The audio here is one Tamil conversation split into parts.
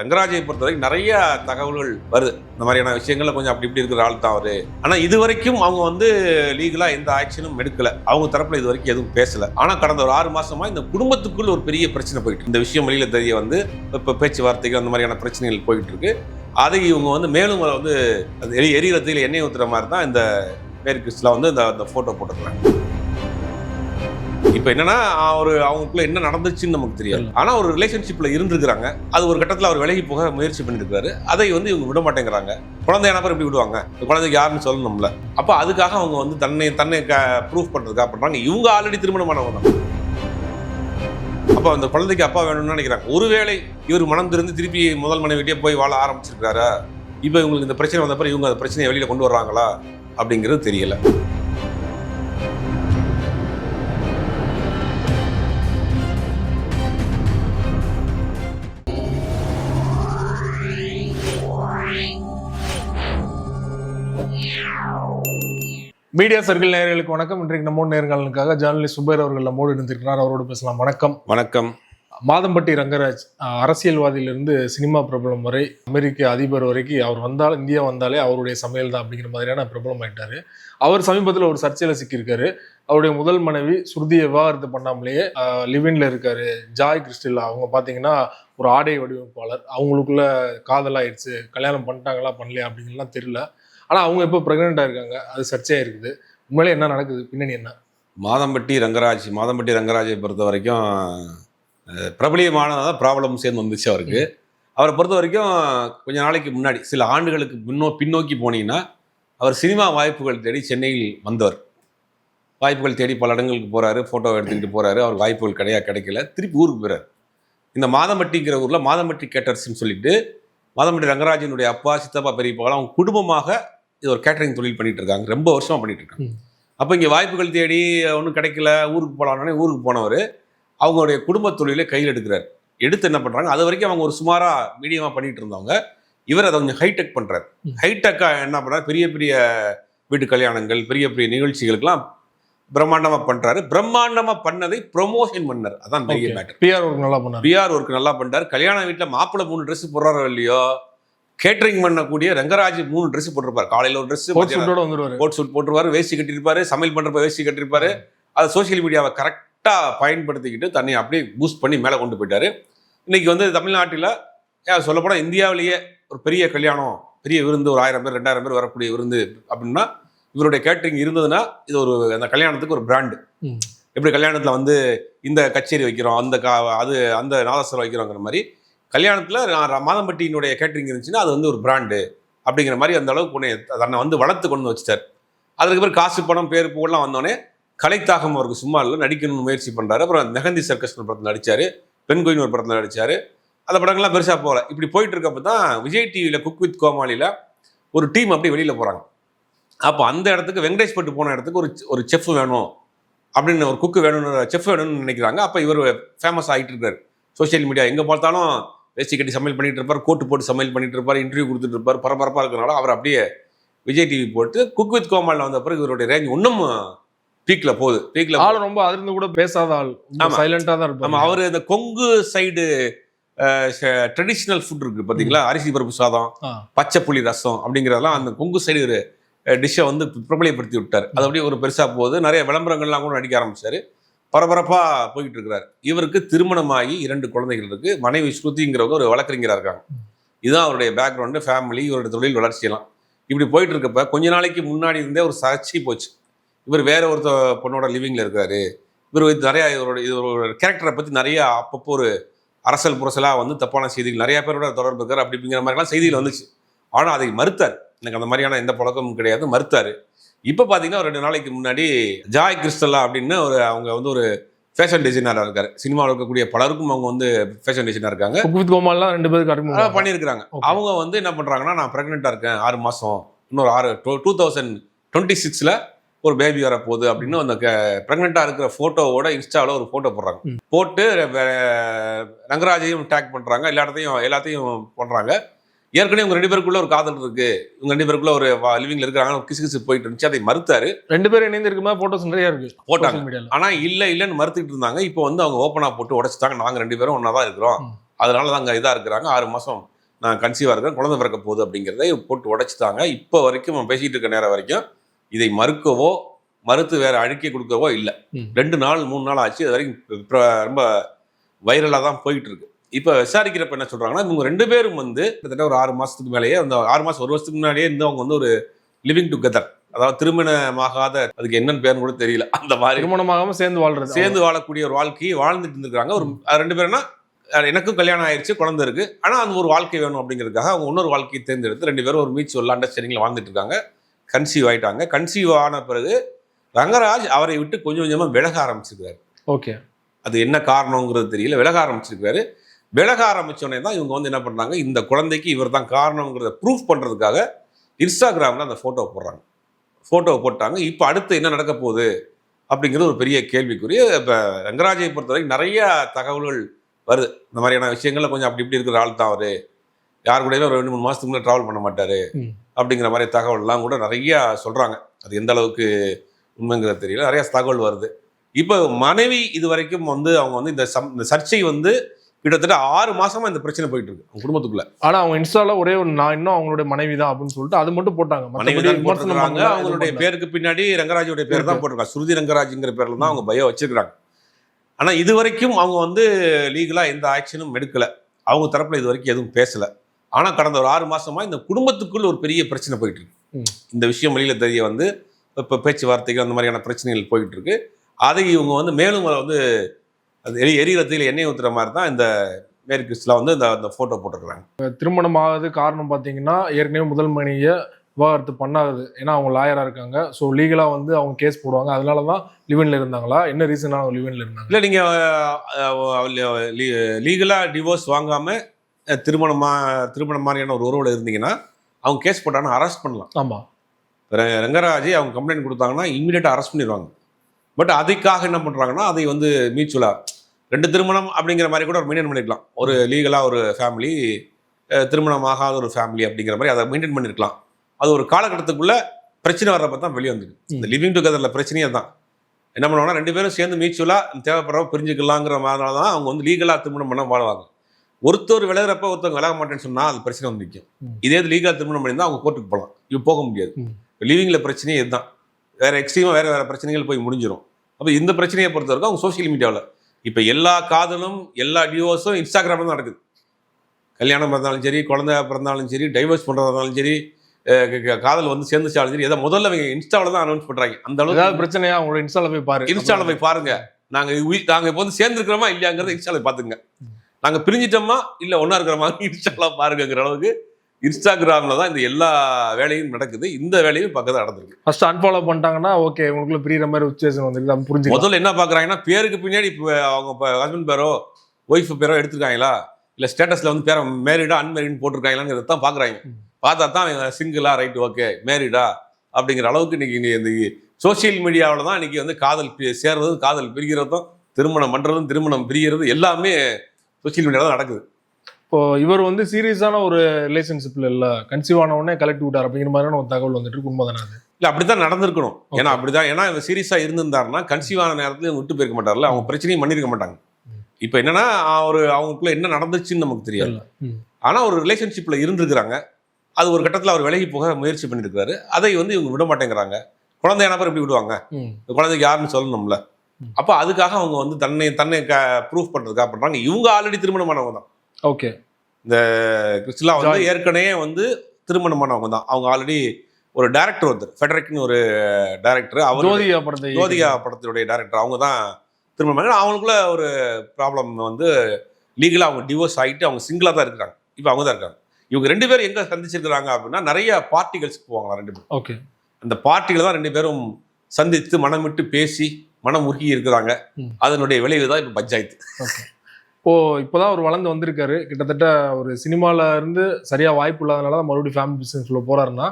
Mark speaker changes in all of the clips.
Speaker 1: ரங்கராஜை பொறுத்தவரைக்கும் நிறைய தகவல்கள் வருது இந்த மாதிரியான விஷயங்கள்ல கொஞ்சம் அப்படி இப்படி இருக்கிற ஆள் தான் அவரு ஆனா இது வரைக்கும் அவங்க வந்து லீகலா எந்த ஆக்ஷனும் எடுக்கல அவங்க தரப்புல இது வரைக்கும் எதுவும் பேசல ஆனா கடந்த ஒரு ஆறு மாசமா இந்த குடும்பத்துக்குள் ஒரு பெரிய பிரச்சனை போயிட்டு இந்த விஷயம் வெளியில தெரிய வந்து இப்ப பேச்சுவார்த்தைகள் அந்த மாதிரியான பிரச்சனைகள் போயிட்டு இருக்கு அதை இவங்க வந்து மேலும் வந்து எரி எரியத்தில் எண்ணெய் ஊத்துற மாதிரி தான் இந்த பேர் கிறிஸ்டில் வந்து இந்த ஃபோட்டோ போட்டுக்கிறாங்க இப்போ என்னன்னா ஒரு அவங்களுக்குள்ள என்ன நடந்துச்சுன்னு நமக்கு தெரியாது ஆனால் ஒரு ரிலேஷன்ஷிப்பில் இருந்திருக்கிறாங்க அது ஒரு கட்டத்தில் அவர் விலகி போக முயற்சி பண்ணிருக்காரு அதை வந்து இவங்க விட மாட்டேங்கிறாங்க குழந்தையான பேர் எப்படி விடுவாங்க குழந்தைக்கு யாருன்னு சொல்லணும்ல அப்போ அதுக்காக அவங்க வந்து தன்னை தன்னை ப்ரூஃப் பண்ணுறதுக்காக பண்ணுறாங்க இவங்க ஆல்ரெடி திருமணமானவங்க தான் அப்போ அந்த குழந்தைக்கு அப்பா வேணும்னு நினைக்கிறாங்க ஒருவேளை இவர் மனம் திருந்து திருப்பி முதல் மனைவிட்டே போய் வாழ ஆரம்பிச்சிருக்காரு இப்போ இவங்களுக்கு இந்த பிரச்சனை வந்தப்ப இவங்க அந்த பிரச்சனையை வெளியில் கொண்டு வர்றாங்களா அப்படிங்கிறது தெரியலை
Speaker 2: மீடியா சர்க்கிள் நேர்களுக்கு வணக்கம் இன்றைக்கு நம்ம நேர்களுக்காக ஜேர்னலிஸ்ட் சுபேர் அவர்கள் நம்மோடு இருந்திருக்கிறார் அவரோடு பேசலாம் வணக்கம் வணக்கம் மாதம்பட்டி ரங்கராஜ் அரசியல்வாதியிலிருந்து சினிமா பிரபலம் வரை அமெரிக்க அதிபர் வரைக்கும் அவர் வந்தால் இந்தியா வந்தாலே அவருடைய சமையல் தான் அப்படிங்கிற மாதிரியான பிரபலம் ஆயிட்டார் அவர் சமீபத்தில் ஒரு சர்ச்சையில் சிக்கியிருக்காரு அவருடைய முதல் மனைவி சுருதியை விவாகரத்து பண்ணாமலேயே லிவின்ல இருக்காரு ஜாய் கிறிஸ்டில்லா அவங்க பார்த்தீங்கன்னா ஒரு ஆடை வடிவமைப்பாளர் அவங்களுக்குள்ள காதலாயிடுச்சு கல்யாணம் பண்ணிட்டாங்களா பண்ணலையா அப்படிங்கலாம் தெரியல ஆனால் அவங்க இப்போ ப்ரெக்னெண்ட்டாக இருக்காங்க அது சர்ச்சையாக இருக்குது உண்மையிலே என்ன நடக்குது பின்னணி என்ன
Speaker 3: மாதம்பட்டி ரங்கராஜ் மாதம்பட்டி ரங்கராஜை பொறுத்த வரைக்கும் பிரபலியமானதான் ப்ராப்ளம் சேர்ந்து வந்துச்சு அவருக்கு அவரை பொறுத்த வரைக்கும் கொஞ்ச நாளைக்கு முன்னாடி சில ஆண்டுகளுக்கு முன்னோ பின்னோக்கி போனீங்கன்னா அவர் சினிமா வாய்ப்புகள் தேடி சென்னையில் வந்தவர் வாய்ப்புகள் தேடி பல இடங்களுக்கு போகிறாரு ஃபோட்டோ எடுத்துக்கிட்டு போகிறாரு அவர் வாய்ப்புகள் கிடையாது கிடைக்கல திருப்பி ஊருக்கு போகிறார் இந்த மாதம்பட்டிங்கிற ஊரில் மாதம்பட்டி கேட்டர்ஸ்ன்னு சொல்லிட்டு மாதம்பட்டி ரங்கராஜனுடைய அப்பா சித்தப்பா பெரியப்பாவில் அவங்க குடும்பமாக இது ஒரு கேட்டரிங் தொழில் பண்ணிட்டு இருக்காங்க ரொம்ப வருஷமா பண்ணிட்டு இருக்காங்க அப்போ இங்கே வாய்ப்புகள் தேடி ஒன்றும் கிடைக்கல ஊருக்கு போகலான்னே ஊருக்கு போனவர் அவங்களுடைய குடும்ப தொழிலை கையில் எடுக்கிறார் எடுத்து என்ன பண்ணுறாங்க அது வரைக்கும் அவங்க ஒரு சுமாராக மீடியமாக பண்ணிட்டு இருந்தவங்க இவர் அதை கொஞ்சம் ஹைடெக் பண்ணுறாரு ஹைடெக்காக என்ன பண்ணுறாரு பெரிய பெரிய வீட்டு கல்யாணங்கள் பெரிய பெரிய நிகழ்ச்சிகளுக்கெல்லாம் பிரம்மாண்டமாக பண்ணுறாரு பிரம்மாண்டமாக பண்ணதை ப்ரொமோஷன் பண்ணார் அதான் பெரிய மேட்டர்
Speaker 2: பிஆர் ஒர்க் நல்லா பண்ணார்
Speaker 3: பிஆர் ஒர்க் நல்லா பண்ணுறாரு கல்யாண வீட்டில் மாப்பிள்ளை மூணு ட்ரெஸ் போடுறாரோ இல்லையோ கேட்டரிங் பண்ணக்கூடிய ரங்கராஜ் மூணு ட்ரெஸ் போட்டிருப்பார் காலையில் ஒரு ட்ரெஸ்
Speaker 2: கோட்
Speaker 3: கோட் சூட் போட்டுருவாரு வேஸ்டி கட்டியிருப்பாரு சமையல் பண்ணுறப்ப வேஸ்டி கட்டியிருப்பாரு அதை சோசியல் மீடியாவை கரெக்டாக பயன்படுத்திக்கிட்டு தன்னை அப்படியே பூஸ்ட் பண்ணி மேலே கொண்டு போயிட்டாரு இன்னைக்கு வந்து தமிழ்நாட்டில் சொல்லப்போனால் இந்தியாவிலேயே ஒரு பெரிய கல்யாணம் பெரிய விருந்து ஒரு ஆயிரம் பேர் ரெண்டாயிரம் பேர் வரக்கூடிய விருந்து அப்படின்னா இவருடைய கேட்டரிங் இருந்ததுன்னா இது ஒரு அந்த கல்யாணத்துக்கு ஒரு பிராண்டு எப்படி கல்யாணத்தில் வந்து இந்த கச்சேரி வைக்கிறோம் அந்த கா அது அந்த நாதஸ்வரம் வைக்கிறோங்கிற மாதிரி கல்யாணத்தில் நான் மாதம்பட்டியினுடைய கேட்ரிங் இருந்துச்சுன்னா அது வந்து ஒரு பிராண்டு அப்படிங்கிற மாதிரி அந்த அளவுக்கு உன்னை தன்னை வந்து வளர்த்து கொண்டு வச்சுட்டார் அதுக்கு பிறகு காசு பணம் பேர் புகழ்லாம் வந்தோடனே கலைத்தாகம் அவருக்கு சும்மா இல்லை நடிக்கணும்னு முயற்சி பண்ணுறாரு அப்புறம் மெஹந்தி சர்க்கஸ் படத்தில் நடித்தார் பெண் கோயின் ஒரு படத்தில் நடித்தார் அந்த படங்கள்லாம் பெருசாக போகல இப்படி போயிட்டு இருக்கப்போ தான் விஜய் டிவியில் குக் வித் கோமாளியில் ஒரு டீம் அப்படியே வெளியில் போகிறாங்க அப்போ அந்த இடத்துக்கு வெங்கடேஷ்பட்டு போன இடத்துக்கு ஒரு ஒரு செஃப் வேணும் அப்படின்னு ஒரு குக்கு வேணும்னு செஃப் வேணும்னு நினைக்கிறாங்க அப்போ இவர் ஃபேமஸ் ஆகிட்டு இருக்கார் சோஷியல் மீடியா எங்கே பார்த்தாலும் வேஸ்டி கட்டி சமையல் பண்ணிகிட்டு இருப்பார் கோட்டு போட்டு சமையல் பண்ணிகிட்டு இருப்பார் இன்டர்வியூ கொடுத்துட்டு இருப்பார் பரபரப்பாக இருக்கிறனால அவர் அப்படியே விஜய் டிவி போட்டு குக் வித் கோமாலில் வந்த பிறகு இவருடைய ரேஞ்ச் இன்னும் பீக்ல போகுது
Speaker 2: பீக்ல ஆள் ரொம்ப அதிர்ந்து கூட பேசாத ஆள் சைலண்டாக தான் இருப்பாங்க
Speaker 3: அவர் இந்த கொங்கு சைடு ட்ரெடிஷ்னல் ஃபுட் இருக்கு பார்த்தீங்களா அரிசி பருப்பு சாதம் பச்சை புளி ரசம் அப்படிங்கிறதெல்லாம் அந்த கொங்கு சைடு ஒரு டிஷ்ஷை வந்து பிரபலியப்படுத்தி விட்டார் அது அப்படியே ஒரு பெருசாக போகுது நிறைய விளம்பரங்கள்லாம் கூட நடிக்க ஆரம்பிச்சாரு பரபரப்பாக போய்கிட்டு இருக்கிறார் இவருக்கு திருமணமாகி இரண்டு குழந்தைகள் இருக்கு மனைவி ஸ்ருதிங்கிறவங்க ஒரு வழக்கறிஞராக இருக்காங்க இதுதான் அவருடைய பேக்ரவுண்டு ஃபேமிலி இவருடைய தொழில் வளர்ச்சியெல்லாம் இப்படி போயிட்டு இருக்கப்ப கொஞ்ச நாளைக்கு முன்னாடி இருந்தே ஒரு சர்ச்சை போச்சு இவர் வேற ஒருத்த பொண்ணோட லிவிங்கில் இருக்காரு இவர் நிறையா இவரோட இவரோட கேரக்டரை பற்றி நிறைய அப்பப்போ ஒரு அரசல் புரசலாக வந்து தப்பான செய்திகள் நிறைய பேரோட தொடர்பு இருக்கார் அப்படிங்கிற மாதிரிலாம் செய்திகள் வந்துச்சு ஆனால் அதை மறுத்தார் எனக்கு அந்த மாதிரியான எந்த பழக்கமும் கிடையாது மறுத்தார் இப்போ பார்த்தீங்கன்னா ரெண்டு நாளைக்கு முன்னாடி ஜாய் கிறிஸ்டலா அப்படின்னு ஒரு அவங்க வந்து ஒரு ஃபேஷன் டிசைனராக இருக்காரு சினிமாவில் இருக்கக்கூடிய பலருக்கும் அவங்க வந்து ஃபேஷன் டிசைனர் இருக்காங்க
Speaker 2: குபித் கோமால்லாம் ரெண்டு பேருக்கு
Speaker 3: பண்ணியிருக்காங்க அவங்க வந்து என்ன பண்ணுறாங்கன்னா நான் ப்ரெக்னெண்ட்டாக இருக்கேன் ஆறு மாதம் இன்னொரு ஆறு டூ டூ தௌசண்ட் டுவெண்ட்டி சிக்ஸில் ஒரு பேபி வரப்போகுது அப்படின்னு அந்த ப்ரெக்னெண்ட்டாக இருக்கிற ஃபோட்டோவோட இன்ஸ்டாவில் ஒரு ஃபோட்டோ போடுறாங்க போட்டு ரங்கராஜையும் டேக் பண்ணுறாங்க எல்லா இடத்தையும் எல்லாத்தையும் பண்ணுறாங்க ஏற்கனவே உங்க ரெண்டு பேருக்குள்ள ஒரு காதல் இருக்கு உங்க ரெண்டு பேருக்குள்ள ஒரு லிவிங்ல இருக்கிறாங்க கிசு கிசு போயிட்டு இருந்துச்சு அதை மறுத்தாரு
Speaker 2: ரெண்டு பேரும் இணைந்து இருக்கும்போது போட்டோஸ் நிறைய இருக்கு
Speaker 3: போட்டாங்க ஆனா இல்ல இல்லைன்னு மறுத்துட்டு இருந்தாங்க இப்போ வந்து அவங்க ஓப்பனா போட்டு உடைச்சிட்டாங்க நாங்க ரெண்டு பேரும் ஒன்னாதான் தான் இருக்கிறோம் அதனால தாங்க இதா இருக்கிறாங்க ஆறு மாசம் நான் கன்சீவா இருக்கிறேன் குழந்தை பிறக்க போகுது அப்படிங்கிறத போட்டு உடைச்சிட்டாங்க இப்போ வரைக்கும் பேசிட்டு இருக்க நேரம் வரைக்கும் இதை மறுக்கவோ மறுத்து வேற அழுக்கி கொடுக்கவோ இல்லை ரெண்டு நாள் மூணு நாள் ஆச்சு அது வரைக்கும் ரொம்ப வைரலாக தான் போயிட்டு இருக்கு இப்போ விசாரிக்கிறப்ப என்ன சொல்கிறாங்கன்னா இவங்க ரெண்டு பேரும் வந்து கிட்டத்தட்ட ஒரு ஆறு மாதத்துக்கு மேலேயே அந்த ஆறு மாதம் ஒரு வருஷத்துக்கு முன்னாடியே இருந்து அவங்க வந்து ஒரு லிவிங் டுகெதர் அதாவது திருமணமாகாத அதுக்கு என்னன்னு பேர் கூட தெரியல
Speaker 2: அந்த மாதிரி திருமணமாகாம சேர்ந்து வாழ்றது
Speaker 3: சேர்ந்து வாழக்கூடிய ஒரு வாழ்க்கையை வாழ்ந்துட்டு இருந்திருக்காங்க ஒரு ரெண்டு பேரும்னா எனக்கும் கல்யாணம் ஆயிடுச்சு குழந்தை இருக்கு ஆனால் அந்த ஒரு வாழ்க்கை வேணும் அப்படிங்கிறதுக்காக அவங்க இன்னொரு வாழ்க்கையை தேர்ந்தெடுத்து ரெண்டு பேரும் ஒரு மீச்சுவல் அண்டர்ஸ்டாண்டிங்கில் வாழ்ந்துட்டு இருக்காங்க கன்சீவ் ஆயிட்டாங்க கன்சீவ் ஆன பிறகு ரங்கராஜ் அவரை விட்டு கொஞ்சம் கொஞ்சமாக விலக ஆரம்பிச்சிருக்காரு ஓகே அது என்ன காரணங்கிறது தெரியல விலக ஆரம்பிச்சிருக்காரு விலக ஆரம்பித்தோடனே தான் இவங்க வந்து என்ன பண்ணுறாங்க இந்த குழந்தைக்கு இவர் தான் காரணங்கிறத ப்ரூஃப் பண்ணுறதுக்காக இன்ஸ்டாகிராமில் அந்த ஃபோட்டோவை போடுறாங்க ஃபோட்டோவை போட்டாங்க இப்போ அடுத்து என்ன நடக்க போகுது அப்படிங்கிறது ஒரு பெரிய கேள்விக்குரிய இப்போ ரங்கராஜை பொறுத்தவரைக்கும் நிறைய தகவல்கள் வருது இந்த மாதிரியான விஷயங்கள்ல கொஞ்சம் அப்படி இப்படி இருக்கிற ஆள் தான் அவர் யார் கூடயுமே ஒரு ரெண்டு மூணு மாதத்துக்கு முன்னாடி ட்ராவல் பண்ண மாட்டார் அப்படிங்கிற மாதிரி தகவல்லாம் கூட நிறையா சொல்கிறாங்க அது எந்த அளவுக்கு உண்மைங்கிறது தெரியல நிறையா தகவல் வருது இப்போ மனைவி இது வரைக்கும் வந்து அவங்க வந்து இந்த சம் இந்த சர்ச்சை வந்து கிட்டத்தட்ட ஆறு மாசமா இந்த பிரச்சனை போயிட்டு இருக்கு அவங்க குடும்பத்துக்குள்ள
Speaker 2: ஆனா அவங்க இன்ஸ்டால ஒரே நான் இன்னும் அவங்களுடைய மனைவி தான் அப்படின்னு சொல்லிட்டு அது மட்டும் போட்டாங்க
Speaker 3: விமர்சனம் அவங்களுடைய பேருக்கு பின்னாடி ரங்கராஜுடைய பேர் தான் போட்டிருக்காங்க ஸ்ருதி ரங்கராஜுங்கிற பேர்ல தான் அவங்க பயம் வச்சிருக்காங்க ஆனா இது வரைக்கும் அவங்க வந்து லீகலா எந்த ஆக்ஷனும் எடுக்கல அவங்க தரப்புல இது வரைக்கும் எதுவும் பேசல ஆனா கடந்த ஒரு ஆறு மாசமா இந்த குடும்பத்துக்குள்ள ஒரு பெரிய பிரச்சனை போயிட்டு இருக்கு இந்த விஷயம் வெளியில தெரிய வந்து இப்போ பேச்சுவார்த்தைகள் அந்த மாதிரியான பிரச்சனைகள் போயிட்டு இருக்கு அதை இவங்க வந்து மேலும் வந்து அது எரி எரிகிறதுல எண்ணெய் ஊற்றுற மாதிரி தான் இந்த மேரி கிறிஸ்டில் வந்து இந்த அந்த ஃபோட்டோ போட்டிருக்கிறாங்க
Speaker 2: திருமணம் ஆகுது காரணம் பார்த்தீங்கன்னா ஏற்கனவே முதல் மணியை விவகாரத்து பண்ணாது ஏன்னா அவங்க லாயராக இருக்காங்க ஸோ லீகலாக வந்து அவங்க கேஸ் போடுவாங்க அதனால தான் லிவனில் இருந்தாங்களா என்ன ரீசனாக அவங்க லிவனில் இருந்தாங்க
Speaker 3: இல்லை நீங்கள் லீகலாக டிவோர்ஸ் வாங்காமல் திருமணமா திருமணம் மாதிரியான ஒரு உறவில் இருந்தீங்கன்னா அவங்க கேஸ் போட்டாங்கன்னா அரெஸ்ட் பண்ணலாம் ஆமாம் ரங்கராஜி அவங்க கம்ப்ளைண்ட் கொடுத்தாங்கன்னா இம்மிடியட்டாக அரெஸ்ட் பண்ணிடுவாங்க பட் அதுக்காக என்ன பண்ணுறாங்கன்னா அதை வந்து மியூச்சுவலாக ரெண்டு திருமணம் அப்படிங்கிற மாதிரி கூட ஒரு மெயின்டைன் பண்ணிருக்கலாம் ஒரு லீகலாக ஒரு ஃபேமிலி திருமணம் ஆகாத ஒரு ஃபேமிலி அப்படிங்கிற மாதிரி அதை மெயின்டைன் பண்ணியிருக்கலாம் அது ஒரு காலகட்டத்துக்குள்ளே பிரச்சனை வர்றப்ப தான் வெளியே வந்துருக்கு இந்த லிவிங் டுகெதரில் பிரச்சனையே தான் என்ன பண்ணுவாங்கன்னா ரெண்டு பேரும் சேர்ந்து மீச்சுவலாக தேவைப்படுறவங்க பிரிஞ்சுக்கலாங்கிற மாதிரினால தான் அவங்க வந்து லீகலாக திருமணம் பண்ண வாழ்வாங்க ஒருத்தர் விலகிறப்ப ஒருத்தவங்க விலக மாட்டேன்னு சொன்னால் அது பிரச்சனை வந்து நிற்கும் இதே இது லீகலாக திருமணம் பண்ணியிருந்தால் அவங்க கோர்ட்டுக்கு போகலாம் இப்போ போக முடியாது லிவிங்கில் பிரச்சனையே இதுதான் வேறு எக்ஸ்ட்ரீமாக வேறு வேறு பிரச்சனைகள் போய் முடிஞ்சிடும் அப்போ இந்த பிரச்சனையை பொறுத்தவரைக்கும் அவங்க சோஷியல் மீடியாவில் இப்போ எல்லா காதலும் எல்லா டிவோர்ஸும் இன்ஸ்டாகிராமில் தான் நடக்குது கல்யாணம் பிறந்தாலும் சரி குழந்தை பிறந்தாலும் சரி டைவர்ஸ் பண்ணுறதாலும் சரி காதல் வந்து சேர்ந்துச்சாலும் சரி ஏதாவது முதல்ல அவங்க இன்ஸ்டாவில் தான் அனௌன்ஸ் பண்ணுறாங்க
Speaker 2: அந்த அளவுக்கு ஏதாவது பிரச்சனையா அவங்களோட இன்ஸ்டாவில் போய் பாருங்க
Speaker 3: இன்ஸ்டாவில் போய் பாருங்க நாங்கள் நாங்கள் இப்போ வந்து சேர்ந்துருக்கிறோமா இல்லையாங்கிறத இன்ஸ்டாவில் பார்த்துங்க நாங்கள் பிரிஞ்சிட்டோமா இல்லை ஒன்றா இருக்கிறோமா இன்ஸ்டாவில் பாருங்கிற அளவுக்கு இன்ஸ்டாகிராமில் தான் இந்த எல்லா வேலையும் நடக்குது இந்த வேலையும் பக்கத்தில் நடந்திருக்கு
Speaker 2: ஃபர்ஸ்ட் அன்ஃபாலோ பண்ணிட்டாங்கன்னா ஓகே உங்களுக்குள்ள புரியுற மாதிரி சுச்சுவேஷன் வந்து நம்ம புரிஞ்சு
Speaker 3: முதல்ல என்ன பார்க்குறாங்கன்னா பேருக்கு பின்னாடி இப்போ அவங்க இப்போ ஹஸ்பண்ட் பேரோ ஒய்ஃப் பேரோ எடுத்துருக்காங்களா இல்லை ஸ்டேட்டஸில் வந்து பேர மேரிடா அன்மேரிட்னு போட்டிருக்காங்களாங்கிறத தான் பார்க்குறாங்க பார்த்தா தான் அவங்க சிங்கிளா ரைட் ஓகே மேரிடா அப்படிங்கிற அளவுக்கு இன்னைக்கு இந்த சோசியல் மீடியாவில் தான் இன்னைக்கு வந்து காதல் சேர்றதும் காதல் பிரிகிறதும் திருமணம் பண்ணுறதும் திருமணம் பிரிகிறது எல்லாமே சோசியல் மீடியாவில் நடக்குது
Speaker 2: இப்போ இவர் வந்து சீரியஸான ஒரு ரிலேஷன்ஷிப்ல இல்ல கன்சீவ் ஆன உடனே கலெக்ட் விட்டார் அப்படிங்கிற மாதிரி ஒரு தகவல் வந்துட்டு இருக்கு உண்மைதானே
Speaker 3: இல்ல அப்படிதான் நடந்திருக்கணும் ஏன்னா அப்படிதான் ஏன்னா இவர் சீரியஸா இருந்திருந்தாருன்னா கன்சீவ் ஆன நேரத்துல விட்டு போயிருக்க மாட்டார்ல அவங்க பிரச்சனையும் பண்ணிருக்க மாட்டாங்க இப்ப என்னன்னா அவரு அவங்களுக்குள்ள என்ன நடந்துச்சுன்னு நமக்கு தெரியல ஆனா ஒரு ரிலேஷன்ஷிப்ல இருந்திருக்கிறாங்க அது ஒரு கட்டத்தில் அவர் விலகி போக முயற்சி பண்ணியிருக்கிறாரு அதை வந்து இவங்க விட மாட்டேங்கிறாங்க குழந்தை பேர் எப்படி விடுவாங்க குழந்தைக்கு யாருன்னு சொல்லணும்ல அப்போ அதுக்காக அவங்க வந்து தன்னை தன்னை ப்ரூஃப் பண்ணுறதுக்காக பண்ணுறாங்க இவங்க ஆல்ரெடி திருமணமானவங்க தான் ஓகே இந்த கிறிஸ்டிலா வந்து ஏற்கனவே வந்து திருமணமானவங்க தான் அவங்க ஆல்ரெடி ஒரு டேரக்டர் ஒருத்தர் ஃபெடரிக்னு ஒரு டேரக்டர்
Speaker 2: அவர் ஜோதிகா படத்தை
Speaker 3: ஜோதிகா படத்தினுடைய டேரக்டர் அவங்க தான் திருமணம் அவங்களுக்குள்ள ஒரு ப்ராப்ளம் வந்து லீகலாக அவங்க டிவோர்ஸ் ஆகிட்டு அவங்க சிங்கிளாக தான் இருக்கிறாங்க இப்போ அவங்க தான் இருக்காங்க இவங்க ரெண்டு பேரும் எங்கே சந்திச்சிருக்கிறாங்க அப்படின்னா நிறைய பார்ட்டிகள்ஸ் போவாங்களா ரெண்டு பேரும் ஓகே அந்த பார்ட்டிகள் தான் ரெண்டு பேரும் சந்தித்து மனம் விட்டு பேசி மனம் உருகி இருக்கிறாங்க அதனுடைய விளைவு தான் இப்போ பஞ்சாயத்து
Speaker 2: ஓகே இப்போது இப்போதான் அவர் வளர்ந்து வந்திருக்காரு கிட்டத்தட்ட ஒரு சினிமால இருந்து சரியாக வாய்ப்பு இல்லாதனால தான் மறுபடியும் ஃபேமிலி பிஸ்னஸ்க்குள்ளே போகிறாருன்னா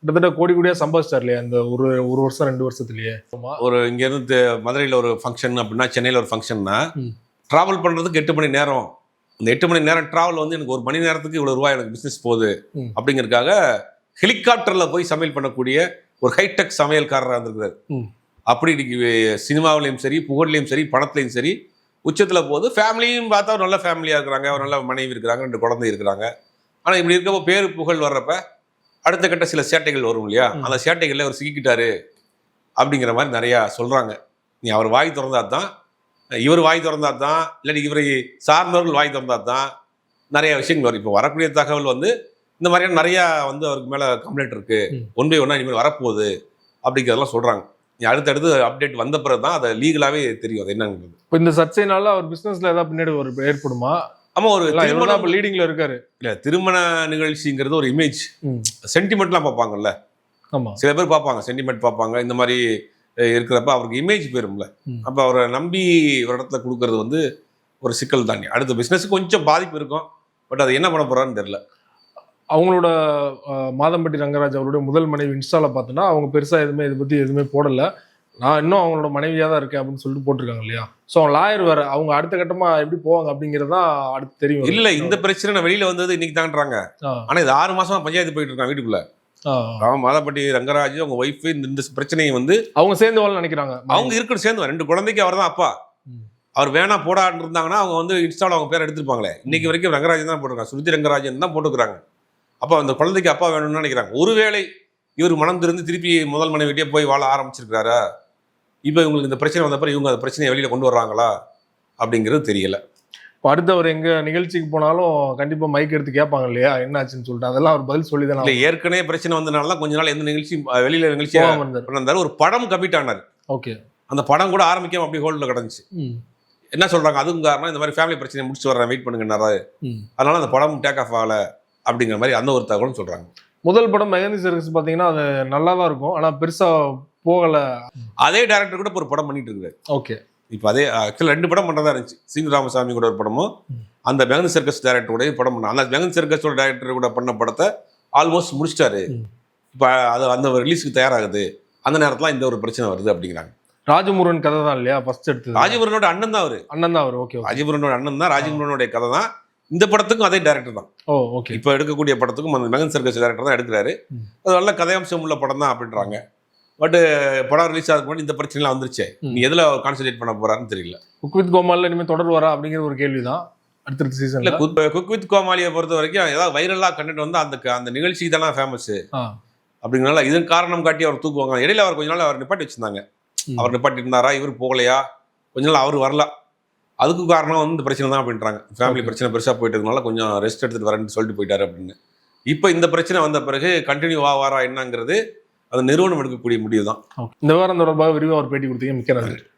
Speaker 2: கிட்டத்தட்ட கோடி கோடியா சம்பாதிச்சிட்டார் இல்லையா அந்த ஒரு ஒரு வருஷம் ரெண்டு வருஷத்துலயே
Speaker 3: ஒரு இங்கேருந்து மதுரையில் ஒரு ஃபங்க்ஷன் அப்படின்னா சென்னையில் ஒரு ஃபங்க்ஷன்னா ட்ராவல் பண்ணுறதுக்கு எட்டு மணி நேரம் இந்த எட்டு மணி நேரம் ட்ராவல் வந்து எனக்கு ஒரு மணி நேரத்துக்கு இவ்வளோ ரூபாய் எனக்கு பிசினஸ் போகுது அப்படிங்கிறதுக்காக ஹெலிகாப்டரில் போய் சமையல் பண்ணக்கூடிய ஒரு ஹைடெக் சமையல்காரராக இருந்திருக்கிறார் அப்படி இன்னைக்கு சினிமாவிலையும் சரி புகழ்லையும் சரி பணத்துலையும் சரி உச்சத்தில் போகுது ஃபேமிலியும் பார்த்தா ஒரு நல்ல ஃபேமிலியாக இருக்கிறாங்க அவர் நல்ல மனைவி இருக்கிறாங்க ரெண்டு குழந்தை இருக்கிறாங்க ஆனால் இப்படி இருக்கப்போ பேரு புகழ் வர்றப்ப அடுத்த கட்ட சில சேட்டைகள் வரும் இல்லையா அந்த சேட்டைகளில் அவர் சிக்கிக்கிட்டாரு அப்படிங்கிற மாதிரி நிறையா சொல்கிறாங்க நீ அவர் வாய் திறந்தா தான் இவர் வாய் திறந்தா தான் இல்லாட்டி இவரை சார்ந்தவர்கள் வாய் திறந்தா தான் நிறைய விஷயங்கள் வரும் இப்போ வரக்கூடிய தகவல் வந்து இந்த மாதிரியான நிறையா வந்து அவருக்கு மேலே கம்ப்ளைண்ட் இருக்குது ஒன்றே ஒன்றா இனிமேல் வரப்போகுது அப்படிங்கிறதெல்லாம் சொல்கிறாங்க அடுத்தடுத்து அப்டேட் வந்த பிறகு தான் அதை லீகலாகவே தெரியும் அது
Speaker 2: என்னங்கிறது இப்போ இந்த சர்ச்சைனால அவர் பிஸ்னஸில் ஏதாவது பின்னாடி ஒரு ஏற்படுமா ஆமாம் ஒரு திருமணம் இப்போ லீடிங்கில் இருக்காரு
Speaker 3: இல்லை திருமண நிகழ்ச்சிங்கிறது ஒரு இமேஜ் சென்டிமெண்ட்லாம் பார்ப்பாங்கல்ல ஆமாம் சில பேர் பார்ப்பாங்க சென்டிமெண்ட் பார்ப்பாங்க இந்த மாதிரி இருக்கிறப்ப அவருக்கு இமேஜ் போயிரும்ல அப்போ அவரை நம்பி ஒரு இடத்துல கொடுக்கறது வந்து ஒரு சிக்கல் தாண்டி அடுத்த பிஸ்னஸ்க்கு கொஞ்சம் பாதிப்பு இருக்கும் பட் அது என்ன பண்ண போகிறான்னு தெரில
Speaker 2: அவங்களோட மாதம்பட்டி ரங்கராஜ் அவருடைய முதல் மனைவி இன்ஸ்டாவில் பார்த்தோன்னா அவங்க பெருசாக எதுவுமே இதை பற்றி எதுவுமே போடலை நான் இன்னும் அவங்களோட மனைவியாக தான் இருக்கேன் அப்படின்னு சொல்லிட்டு போட்டிருக்காங்க இல்லையா ஸோ அவங்க லாயர் வேற அவங்க அடுத்த கட்டமாக எப்படி போவாங்க அப்படிங்கிறதா அடுத்து தெரியும்
Speaker 3: இல்லை இந்த பிரச்சனை வெளியில் வந்தது இன்னைக்கு தான்றாங்க ஆனால் இது ஆறு மாசமா பஞ்சாயத்து போயிட்டு இருக்காங்க வீட்டுக்குள்ளே மாதப்பட்டி ரங்கராஜ் அவங்க ஒய்ஃபு இந்த இந்த பிரச்சனையை வந்து
Speaker 2: அவங்க சேர்ந்து வாழ நினைக்கிறாங்க
Speaker 3: அவங்க இருக்கணும் சேர்ந்து ரெண்டு குழந்தைக்கு அவர் தான் அப்பா அவர் வேணா போடான்னு இருந்தாங்கன்னா அவங்க வந்து இன்ஸ்டாவில் அவங்க பேர் எடுத்துருப்பாங்களே இன்னைக்கு வரைக்கும் ரங்கராஜன் தான் போட்டிருக்காங்க சுருதி ரங்கராஜன் தான் போட்டுக்கிறாங்க அப்போ அந்த குழந்தைக்கு அப்பா வேணும்னு நினைக்கிறாங்க ஒருவேளை இவர் மனம் திருந்து திருப்பி முதல் மனைவிட்டே போய் வாழ ஆரம்பிச்சிருக்கிறாரா இப்போ இவங்களுக்கு இந்த பிரச்சனை வந்தப்பறம் இவங்க அந்த பிரச்சனையை வெளியில் கொண்டு வர்றாங்களா அப்படிங்கிறது தெரியல
Speaker 2: இப்போ அடுத்தவர் எங்கள் நிகழ்ச்சிக்கு போனாலும் கண்டிப்பாக மைக் எடுத்து கேட்பாங்க இல்லையா என்னாச்சுன்னு சொல்லிட்டு அதெல்லாம் அவர் பதில் சொல்லி தான் இல்லை
Speaker 3: ஏற்கனவே பிரச்சனை வந்தனால தான் கொஞ்ச நாள் எந்த நிகழ்ச்சி வெளியில் நிகழ்ச்சி வந்தார் ஒரு படம் கம்மிட் ஆனார் ஓகே அந்த படம் கூட ஆரம்பிக்காம அப்படி ஹோல்டில் கிடந்துச்சு என்ன சொல்கிறாங்க அதுவும் காரணம் இந்த மாதிரி ஃபேமிலி பிரச்சனை முடிச்சு வர்றேன் வெயிட் பண்ணுங்கன்னாரு அதனால அந்த படம் டேக் ஆஃப் ஆகலை அப்படிங்கிற மாதிரி அந்த ஒரு தகவலும் சொல்கிறாங்க
Speaker 2: முதல் படம் மெகந்தி சர்க்கஸ் பார்த்தீங்கன்னா அது நல்லா தான் இருக்கும் ஆனால் பெருசாக போகலை
Speaker 3: அதே டேரக்டர் கூட ஒரு படம் பண்ணிட்டு இருக்குது ஓகே இப்போ அதே ஆக்சுவலாக ரெண்டு படம் பண்ணுறதா இருந்துச்சு சிங் ராமசாமி கூட ஒரு படமும் அந்த மெகந்தி சர்க்கஸ் டேரக்டருடைய படம் பண்ண அந்த மெகந்தி சர்க்கஸோட டேரக்டர் கூட பண்ண படத்தை ஆல்மோஸ்ட் முடிச்சிட்டாரு இப்போ அது அந்த ரிலீஸுக்கு தயாராகுது அந்த நேரத்தில் இந்த ஒரு பிரச்சனை வருது அப்படிங்கிறாங்க
Speaker 2: ராஜமுருகன் கதை தான் இல்லையா ஃபர்ஸ்ட் எடுத்து
Speaker 3: ராஜமுருகனோட அண்ணன் தான் அவர்
Speaker 2: அண்ணன் தான் அவர் ஓகே
Speaker 3: ராஜமுருகனோட அண்ணன் தான் ராஜமுருகனோட கதை தான் இந்த படத்துக்கும் அதே டேரக்டர்
Speaker 2: தான் ஓ ஓகே இப்போ
Speaker 3: எடுக்கக்கூடிய படத்துக்கும் அந்த மெகன் சர்க்கஸ் டேரக்டர் தான் எடுக்கிறாரு அது நல்ல கதையாம்சம் உள்ள படம் தான் அப்படின்றாங்க பட்டு படம் ரிலீஸ் ஆகும் போது இந்த பிரச்சனைலாம் வந்துருச்சு நீ எதில் கான்சன்ட்ரேட் பண்ண போறான்னு தெரியல
Speaker 2: குக் வித் கோமாலில் இனிமேல் தொடர் வரா அப்படிங்கிற ஒரு கேள்வி தான் அடுத்தடுத்த சீசன்
Speaker 3: இல்லை குக் வித் கோமாலியை பொறுத்த வரைக்கும் ஏதாவது வைரலாக கண்டென்ட் வந்து அந்த அந்த நிகழ்ச்சி தானே ஃபேமஸ் அப்படிங்கிறனால இதன் காரணம் காட்டி அவர் தூக்குவாங்க இடையில அவர் கொஞ்ச நாள் அவர் நிப்பாட்டி வச்சிருந்தாங்க அவர் நிப்பாட்டி இருந்தாரா இவர் போகலையா கொஞ்ச நாள் அவர் வரலாம் அதுக்கு காரணம் வந்து இந்த பிரச்சனை தான் அப்படின்றாங்க ஃபேமிலி பிரச்சனை பெருசாக இருக்கனால கொஞ்சம் ரெஸ்ட் எடுத்துகிட்டு வரேன்னு சொல்லிட்டு போயிட்டார் அப்படின்னு இப்போ இந்த பிரச்சனை வந்த பிறகு கண்டினியூ ஆவாரா என்னங்கிறது அது நிறுவனம் எடுக்கக்கூடிய முடிவு
Speaker 2: தான் இந்த வாரம் தொடர்பாக விரிவாக ஒரு பேட்டி கொடுத்தீங்க மிக்க நன்றி